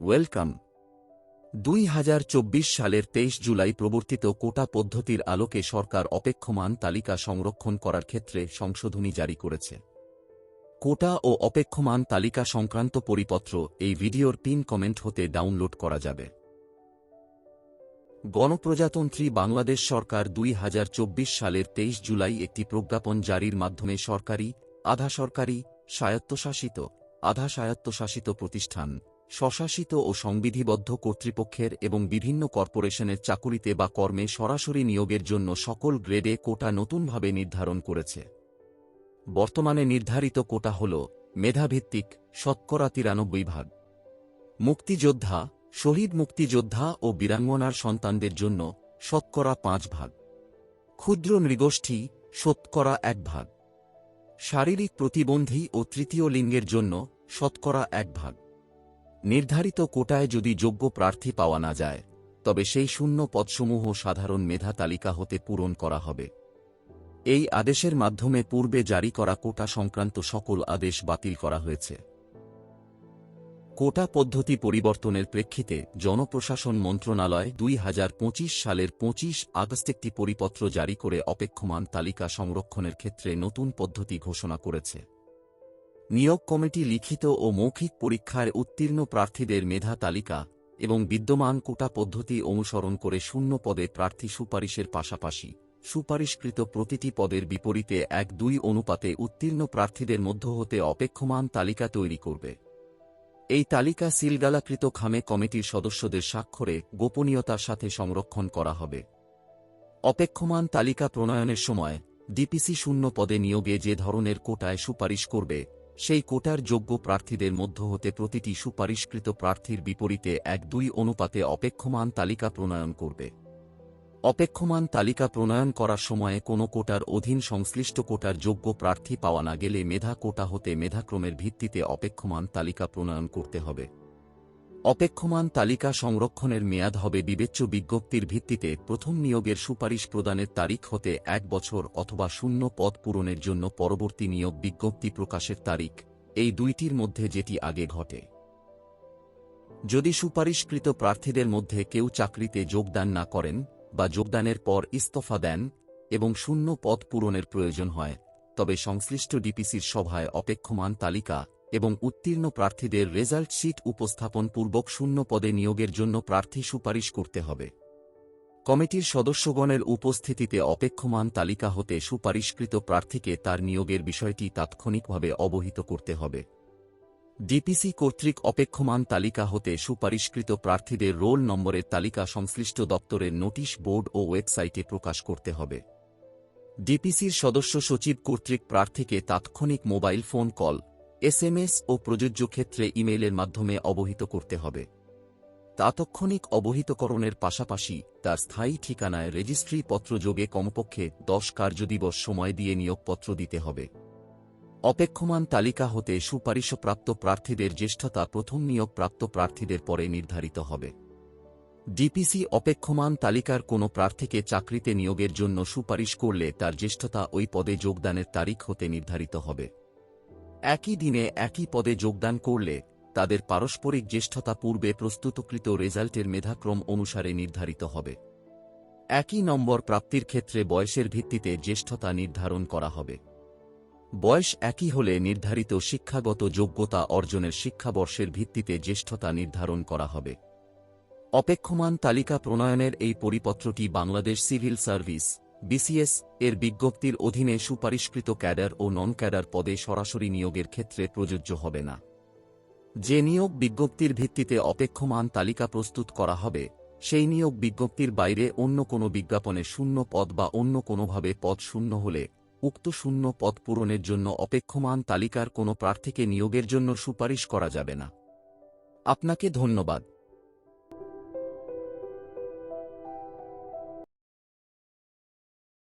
Welcome. দুই হাজার চব্বিশ সালের তেইশ জুলাই প্রবর্তিত কোটা পদ্ধতির আলোকে সরকার অপেক্ষমান তালিকা সংরক্ষণ করার ক্ষেত্রে সংশোধনী জারি করেছে। কোটা ও অপেক্ষমান তালিকা সংক্রান্ত পরিপত্র এই ভিডিওর পিন কমেন্ট হতে ডাউনলোড করা যাবে। গণপ্রজাতন্ত্রী বাংলাদেশ সরকার দুই হাজার চব্বিশ সালের তেইশ জুলাই একটি প্রজ্ঞাপন জারির মাধ্যমে সরকারি, আধা সরকারি, স্বায়ত্তশাসিত, আধা স্বায়ত্তশাসিত প্রতিষ্ঠান স্বশাসিত ও সংবিধিবদ্ধ কর্তৃপক্ষের এবং বিভিন্ন কর্পোরেশনের চাকুরিতে বা কর্মে সরাসরি নিয়োগের জন্য সকল গ্রেডে কোটা নতুনভাবে নির্ধারণ করেছে। বর্তমানে নির্ধারিত কোটা হল মেধাভিত্তিক শতকরা তিরানব্বই ভাগ। মুক্তিযোদ্ধা, শহীদ মুক্তিযোদ্ধা ও বীরাঙ্গনার সন্তানদের জন্য শতকরা পাঁচ ভাগ। ক্ষুদ্র নৃগোষ্ঠী, শতকরা এক ভাগ। শারীরিক প্রতিবন্ধী ও তৃতীয় লিঙ্গের জন্য শতকরা এক ভাগ। নির্ধারিত কোটায় যদি যোগ্য প্রার্থী পাওয়া না যায়, তবে সেই শূন্য পদসমূহ সাধারণ মেধা তালিকা হতে পূরণ করা হবে। এই আদেশের মাধ্যমে পূর্বে জারি করা কোটা সংক্রান্ত সকল আদেশ বাতিল করা হয়েছে। কোটা পদ্ধতি পরিবর্তনের প্রেক্ষিতে জনপ্রশাসন মন্ত্রণালয় দুই হাজার পঁচিশ সালের পঁচিশ আগস্ট একটি পরিপত্র জারি করে অপেক্ষমান তালিকা সংরক্ষণের ক্ষেত্রে নতুন পদ্ধতি ঘোষণা করেছে। নিয়োগ কমিটি লিখিত ও মৌখিক পরীক্ষায় উত্তীর্ণ প্রার্থীদের মেধা তালিকা এবং বিদ্যমান কোটা পদ্ধতি অনুসরণ করে শূন্য পদে প্রার্থী সুপারিশের পাশাপাশি সুপারিশকৃত প্রতিটি পদের বিপরীতে এক দুই অনুপাতে উত্তীর্ণ প্রার্থীদের মধ্য হতে অপেক্ষমান তালিকা তৈরি করবে। এই তালিকা সিলগালাকৃত খামে কমিটির সদস্যদের স্বাক্ষরে গোপনীয়তার সাথে সংরক্ষণ করা হবে। অপেক্ষমান তালিকা প্রণয়নের সময় ডিপিসি শূন্য পদে নিয়োগে যে ধরনের কোটায় সুপারিশ করবে সেই কোটার যোগ্য প্রার্থীদের মধ্য হতে প্রতিটি সুপারিশকৃত প্রার্থীর বিপরীতে এক দুই অনুপাতে অপেক্ষমান তালিকা প্রণয়ন করবে। অপেক্ষমান তালিকা প্রণয়ন করার সময়ে কোনো কোটার অধীন সংশ্লিষ্ট কোটার যোগ্য প্রার্থী পাওয়া না গেলে মেধা কোটা হতে মেধাক্রমের ভিত্তিতে অপেক্ষমান তালিকা প্রণয়ন করতে হবে। অপেক্ষমান তালিকা সংরক্ষণের মেয়াদ হবে বিবেচ্য বিজ্ঞপ্তির ভিত্তিতে প্রথম নিয়োগের সুপারিশ প্রদানের তারিখ হতে এক বছর অথবা শূন্য পদ পূরণের জন্য পরবর্তী নিয়োগ বিজ্ঞপ্তি প্রকাশের তারিখ, এই দুইটির মধ্যে যেটি আগে ঘটে। যদি সুপারিশকৃত প্রার্থীদের মধ্যে কেউ চাকরিতে যোগদান না করেন বা যোগদানের পর ইস্তফা দেন এবং শূন্য পদ পূরণের প্রয়োজন হয়, তবে সংশ্লিষ্ট ডিপিসির সভায় অপেক্ষমান তালিকা এবং উত্তীর্ণ প্রার্থীদের রেজাল্ট শিট উপস্থাপন পূর্বক শূন্য পদে নিয়োগের জন্য প্রার্থী সুপারিশ করতে হবে। কমিটির সদস্যগণের উপস্থিতিতে অপেক্ষমান তালিকা হতে সুপারিশকৃত প্রার্থীকে তার নিয়োগের বিষয়টি তাৎক্ষণিকভাবে অবহিত করতে হবে। ডিপিসি কর্তৃক অপেক্ষমান তালিকা হতে সুপারিশকৃত প্রার্থীদের রোল নম্বরের তালিকা সংশ্লিষ্ট দপ্তরের নোটিশ বোর্ড ও ওয়েবসাইটে প্রকাশ করতে হবে। ডিপিসির সদস্য সচিব কর্তৃক প্রার্থীকে তাৎক্ষণিক মোবাইল ফোন কল এসএমএস ও প্রযোজ্য ক্ষেত্রে ইমেইলের মাধ্যমে অবহিত করতে হবে। তাৎক্ষণিক অবহিতকরণের পাশাপাশি তার স্থায়ী ঠিকানায় রেজিস্ট্রি পত্র যোগে কমপক্ষে দশ কার্যদিবস সময় দিয়ে নিয়োগপত্র দিতে হবে। অপেক্ষমান তালিকা হতে সুপারিশপ্রাপ্ত প্রার্থীদের জ্যেষ্ঠতা প্রথম নিয়োগপ্রাপ্ত প্রার্থীদের পরে নির্ধারিত হবে। ডিপিসি অপেক্ষমান তালিকার কোনো প্রার্থীকে চাকরিতে নিয়োগের জন্য সুপারিশ করলে তার জ্যেষ্ঠতা ওই পদে যোগদানের তারিখ হতে নির্ধারিত হবে। একই দিনে একই পদে যোগদান করলে তাদের পারস্পরিক জ্যেষ্ঠতা পূর্বে প্রস্তুতকৃত রেজাল্টের মেধাক্রম অনুসারে নির্ধারিত হবে। একই নম্বর প্রাপ্তির ক্ষেত্রে বয়সের ভিত্তিতে জ্যেষ্ঠতা নির্ধারণ করা হবে। বয়স একই হলে নির্ধারিত শিক্ষাগত যোগ্যতা অর্জনের শিক্ষাবর্ষের ভিত্তিতে জ্যেষ্ঠতা নির্ধারণ করা হবে। অপেক্ষমান তালিকা প্রণয়নের এই পরিপত্রটি বাংলাদেশ সিভিল সার্ভিস বিসিএস এর বিজ্ঞপ্তির অধীনে সুপারিশকৃত ক্যাডার ও নন ক্যাডার পদে সরাসরি নিয়োগের ক্ষেত্রে প্রযোজ্য হবে না। যে নিয়োগ বিজ্ঞপ্তির ভিত্তিতে অপেক্ষমান তালিকা প্রস্তুত করা হবে, সেই নিয়োগ বিজ্ঞপ্তির বাইরে অন্য কোনো বিজ্ঞাপনে শূন্য পদ বা অন্য কোনোভাবে পদ শূন্য হলে, উক্ত শূন্য পদ পূরণের জন্য অপেক্ষমান তালিকার কোনো প্রার্থীকে নিয়োগের জন্য সুপারিশ করা যাবে না। আপনাকে ধন্যবাদ।